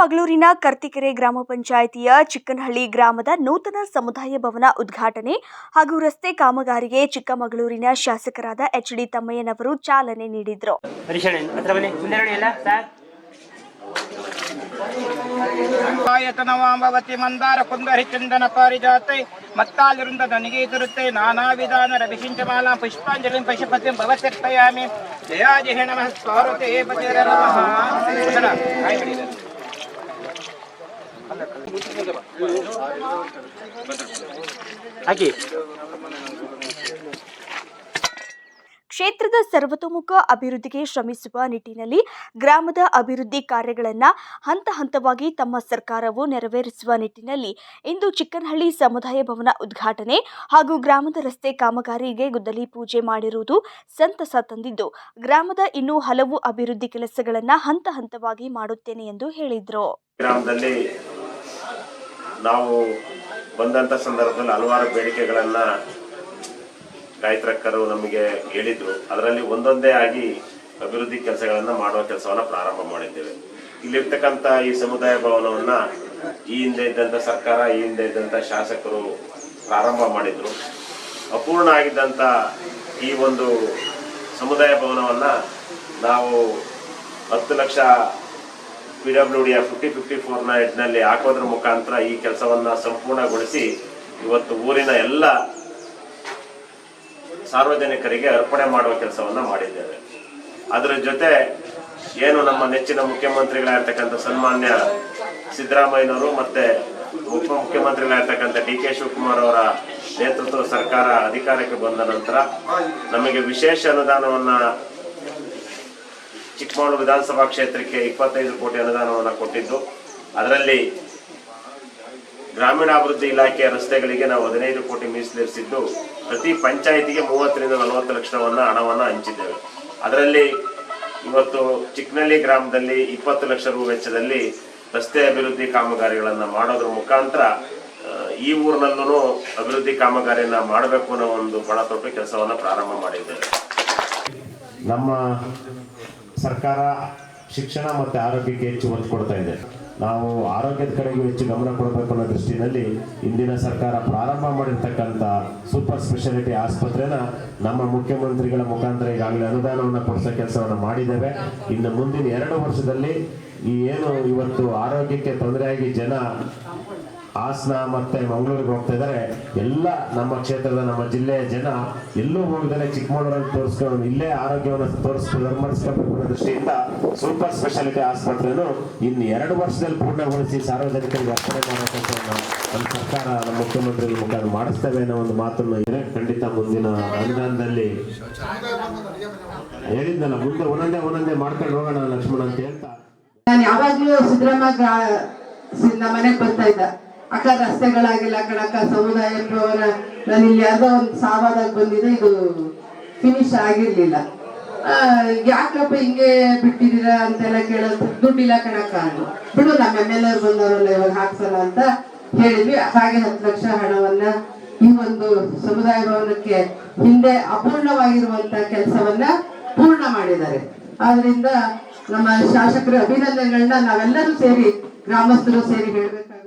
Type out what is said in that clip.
ಚಿಕ್ಕಮಗಳೂರಿನ ಕರ್ತಿಕೆರೆ ಗ್ರಾಮ ಪಂಚಾಯಿತಿಯ ಚಿಕ್ಕನಹಳ್ಳಿ ಗ್ರಾಮದ ನೂತನ ಸಮುದಾಯ ಭವನ ಉದ್ಘಾಟನೆ ಹಾಗೂ ರಸ್ತೆ ಕಾಮಗಾರಿಗೆ ಚಿಕ್ಕಮಗಳೂರಿನ ಶಾಸಕರಾದ ಎಚ್ ಡಿ ತಮ್ಮಯ್ಯನವರು ಚಾಲನೆ ನೀಡಿದರು. ಆಯತನವಾಂಬವತಿ ಮಂದಾರ ಕುಂದರಿ ಚಂದನ ಪಾರಿಜಾತೆ ಮತ್ತಾಲಿರುಂದ ನನಗೆ ತರುತ್ತೆ ನಾನಾ ವಿಧಾನ ರವಿಶಿಂಚಮಾಲಾ ಪುಷ್ಪಾಂಜಲಿ ಪಶುಪತಿಂ ಭವತ್ಯರ್ಪಯಾಮಿ ಜಯಾಜಿಹೇ ನಮಃ ಸ್ವಾರತೆ ಪತಿರ ನಮಃ ಸರ, ಕಾಯಿ ಬಿಡಿ ಇದನ್ನು. ಹಾಕಿ. ಕ್ಷೇತ್ರದ ಸರ್ವತೋಮುಖ ಅಭಿವೃದ್ಧಿಗೆ ಶ್ರಮಿಸುವ ನಿಟ್ಟಿನಲ್ಲಿ ಗ್ರಾಮದ ಅಭಿವೃದ್ಧಿ ಕಾರ್ಯಗಳನ್ನು ಹಂತ ಹಂತವಾಗಿ ತಮ್ಮ ಸರ್ಕಾರವು ನೆರವೇರಿಸುವ ನಿಟ್ಟಿನಲ್ಲಿ ಇಂದು ಚಿಕ್ಕನಹಳ್ಳಿ ಸಮುದಾಯ ಭವನ ಉದ್ಘಾಟನೆ ಹಾಗೂ ಗ್ರಾಮದ ರಸ್ತೆ ಕಾಮಗಾರಿಗೆ ಗುದ್ದಲಿ ಪೂಜೆ ಮಾಡಿರುವುದು ಸಂತಸ ತಂದಿದ್ದು ಗ್ರಾಮದ ಇನ್ನೂ ಹಲವು ಅಭಿವೃದ್ಧಿ ಕೆಲಸಗಳನ್ನು ಹಂತ ಹಂತವಾಗಿ ಮಾಡುತ್ತೇನೆ ಎಂದು ಹೇಳಿದರು. ಗ್ರಾಮದಲ್ಲಿ ನಾವು ಬಂದಂಥ ಸಂದರ್ಭದಲ್ಲಿ ಹಲವಾರು ಬೇಡಿಕೆಗಳನ್ನು ಗಾಯತ್ರಕ್ಕರು ನಮಗೆ ಹೇಳಿದ್ರು. ಅದರಲ್ಲಿ ಒಂದೊಂದೇ ಆಗಿ ಅಭಿವೃದ್ಧಿ ಕೆಲಸಗಳನ್ನು ಮಾಡುವ ಕೆಲಸವನ್ನು ಪ್ರಾರಂಭ ಮಾಡಿದ್ದೇವೆ. ಇಲ್ಲಿರ್ತಕ್ಕಂಥ ಈ ಸಮುದಾಯ ಭವನವನ್ನು ಈ ಹಿಂದೆ ಇದ್ದಂಥ ಸರ್ಕಾರ, ಈ ಹಿಂದೆ ಇದ್ದಂಥ ಶಾಸಕರು ಪ್ರಾರಂಭ ಮಾಡಿದ್ರು. ಅಪೂರ್ಣ ಆಗಿದ್ದಂಥ ಈ ಒಂದು ಸಮುದಾಯ ಭವನವನ್ನು ನಾವು ಹತ್ತು ಲಕ್ಷ ಪಿ ಡಬ್ಲ್ಯೂ ಡಿಯ ಫಿಫ್ಟಿ ಫಿಫ್ಟಿ ಫೋರ್ನ ಹೆಡ್ನಲ್ಲಿ ಹಾಕೋದ್ರ ಮುಖಾಂತರ ಈ ಕೆಲಸವನ್ನ ಸಂಪೂರ್ಣಗೊಳಿಸಿ ಇವತ್ತು ಊರಿನ ಎಲ್ಲ ಸಾರ್ವಜನಿಕರಿಗೆ ಅರ್ಪಣೆ ಮಾಡುವ ಕೆಲಸವನ್ನ ಮಾಡಿದ್ದೇವೆ. ಅದರ ಜೊತೆ ಏನು ನಮ್ಮ ನೆಚ್ಚಿನ ಮುಖ್ಯಮಂತ್ರಿಗಳಾಗಿರ್ತಕ್ಕಂಥ ಸನ್ಮಾನ್ಯ ಸಿದ್ದರಾಮಯ್ಯನವರು ಮತ್ತೆ ಉಪಮುಖ್ಯಮಂತ್ರಿಗಳಾಗಿರ್ತಕ್ಕಂಥ ಡಿ ಕೆ ಶಿವಕುಮಾರ್ ಅವರ ನೇತೃತ್ವದ ಸರ್ಕಾರ ಅಧಿಕಾರಕ್ಕೆ ಬಂದ ನಂತರ ನಮಗೆ ವಿಶೇಷ ಅನುದಾನವನ್ನ ಚಿಕ್ಕಮಗಳೂರು ವಿಧಾನಸಭಾ ಕ್ಷೇತ್ರಕ್ಕೆ ಇಪ್ಪತ್ತೈದು ಕೋಟಿ ಅನುದಾನವನ್ನು ಕೊಟ್ಟಿದ್ದು, ಅದರಲ್ಲಿ ಗ್ರಾಮೀಣಾಭಿವೃದ್ಧಿ ಇಲಾಖೆಯ ರಸ್ತೆಗಳಿಗೆ ನಾವು ಹದಿನೈದು ಕೋಟಿ ಮೀಸಲಿರಿಸಿದ್ದು, ಪ್ರತಿ ಪಂಚಾಯಿತಿಗೆ ಮೂವತ್ತರಿಂದ ನಲವತ್ತು ಲಕ್ಷವನ್ನು ಹಣವನ್ನು ಹಂಚಿದ್ದೇವೆ. ಅದರಲ್ಲಿ ಇವತ್ತು ಚಿಕ್ಕನಳ್ಳಿ ಗ್ರಾಮದಲ್ಲಿ ಇಪ್ಪತ್ತು ಲಕ್ಷ ರು ವೆಚ್ಚದಲ್ಲಿ ರಸ್ತೆ ಅಭಿವೃದ್ಧಿ ಕಾಮಗಾರಿಗಳನ್ನು ಮಾಡೋದ್ರ ಮುಖಾಂತರ ಈ ಊರಿನಲ್ಲೂ ಅಭಿವೃದ್ಧಿ ಕಾಮಗಾರಿಯನ್ನು ಮಾಡಬೇಕು ಅನ್ನೋ ಒಂದು ಬಹಳ ದೊಡ್ಡ ಕೆಲಸವನ್ನು ಪ್ರಾರಂಭ ಮಾಡಿದ್ದೇವೆ. ನಮ್ಮ ಸರ್ಕಾರ ಶಿಕ್ಷಣ ಮತ್ತೆ ಆರೋಗ್ಯಕ್ಕೆ ಹೆಚ್ಚು ಒತ್ತು ಕೊಡ್ತಾ ಇದೆ. ನಾವು ಆರೋಗ್ಯದ ಕಡೆಗೂ ಹೆಚ್ಚು ಗಮನ ಕೊಡಬೇಕು ಅನ್ನೋ ದೃಷ್ಟಿನಲ್ಲಿ ಇಂದಿನ ಸರ್ಕಾರ ಪ್ರಾರಂಭ ಮಾಡಿರ್ತಕ್ಕಂಥ ಸೂಪರ್ ಸ್ಪೆಷಾಲಿಟಿ ಆಸ್ಪತ್ರೆನ ನಮ್ಮ ಮುಖ್ಯಮಂತ್ರಿಗಳ ಮುಖಾಂತರ ಈಗಾಗಲೇ ಅನುದಾನವನ್ನು ಕೊಡಿಸೋ ಕೆಲಸವನ್ನು ಮಾಡಿದ್ದೇವೆ. ಇನ್ನು ಮುಂದಿನ ಎರಡು ವರ್ಷದಲ್ಲಿ ಈ ಏನು ಇವತ್ತು ಆರೋಗ್ಯಕ್ಕೆ ತೊಂದರೆಯಾಗಿ ಜನ ಹಾಸನ ಮತ್ತೆ ಮಂಗಳೂರಿಗೆ ಹೋಗ್ತಾ ಇದ್ದಾರೆ. ಎಲ್ಲ ನಮ್ಮ ಕ್ಷೇತ್ರದ, ನಮ್ಮ ಜಿಲ್ಲೆಯ ಜನ ಎಲ್ಲೂ ಹೋಗದಲ್ಲೇ ಚಿಕ್ಕಮಗಳೂರಲ್ಲಿ ತೋರಿಸ್ಕೊಂಡು ಇಲ್ಲೇ ಆರೋಗ್ಯವನ್ನು ತೋರಿಸ್ಕೊಂಡು ನಿರ್ಮರಿಸ್ಕೋಬೇಕು ಅನ್ನೋ ದೃಷ್ಟಿಯಿಂದ ಸೂಪರ್ ಸ್ಪೆಷಾಲಿಟಿ ಆಸ್ಪತ್ರೆಯನ್ನು ಇನ್ನು ಎರಡು ವರ್ಷದಲ್ಲಿ ಪೂರ್ಣಗೊಳಿಸಿ ಸಾರ್ವಜನಿಕರಿಗೆ ಅರ್ಪಣೆ ಮಾಡಬೇಕು ನಮ್ಮ ಸರ್ಕಾರ, ನಮ್ಮ ಮುಖ್ಯಮಂತ್ರಿಗಳ ಮುಖಾಂತರ ಮಾಡಿಸ್ತೇವೆ ಅನ್ನೋ ಒಂದು ಮಾತನ್ನು ಇದೆ. ಖಂಡಿತ ಮುಂದಿನ ಅನುದಾನದಲ್ಲಿ ಹೇಳಿದ್ದಲ್ಲ, ಮುಂದೆ ಒಂದೊಂದೇ ಒಂದೊಂದೇ ಮಾಡ್ಕೊಂಡು ಹೋಗೋಣ ಲಕ್ಷ್ಮಣ ಅಂತ ಹೇಳ್ತಾ. ನಾನು ಯಾವಾಗ್ಲೂ ಸಿದ್ದರಾಮ ಮನೆಗೆ ಬರ್ತಾ ಇದ್ದ. ಅಕ್ಕ ರಸ್ತೆಗಳಾಗಿಲ್ಲ ಕಣಕ್ಕ. ಸಮುದಾಯ ಭವನ ನಾನು ಇಲ್ಲಿ ಯಾವ್ದೋ ಒಂದು ಸಾವಾದಾಗ ಬಂದಿದೆ, ಇದು ಫಿನಿಶ್ ಆಗಿರ್ಲಿಲ್ಲ. ಯಾಕಪ್ಪ ಹಿಂಗೆ ಬಿಟ್ಟಿದ್ದೀರಾ ಅಂತೆಲ್ಲ ಕೇಳೋದು ದುಡ್ಡಿಲ್ಲ ಕಣಕ್ಕ. ಅಂದ್ರು. ಬಿಡು, ನಮ್ಮ ಎಂ ಎಲ್ ಅವ್ರು ಬಂದವರಲ್ಲ, ಇವಾಗ ಹಾಕ್ಸಲ್ಲ ಅಂತ ಹೇಳಿದ್ವಿ. ಹಾಗೆ ಹತ್ತು ಲಕ್ಷ ಹಣವನ್ನ ಈ ಒಂದು ಸಮುದಾಯ ಭವನಕ್ಕೆ ಹಿಂದೆ ಅಪೂರ್ಣವಾಗಿರುವಂತ ಕೆಲಸವನ್ನ ಪೂರ್ಣ ಮಾಡಿದ್ದಾರೆ. ಆದ್ರಿಂದ ನಮ್ಮ ಶಾಸಕರ ಅಭಿನಂದನೆಗಳನ್ನ ನಾವೆಲ್ಲರೂ ಸೇರಿ, ಗ್ರಾಮಸ್ಥರು ಸೇರಿ ಹೇಳ್ಬೇಕಾಗುತ್ತೆ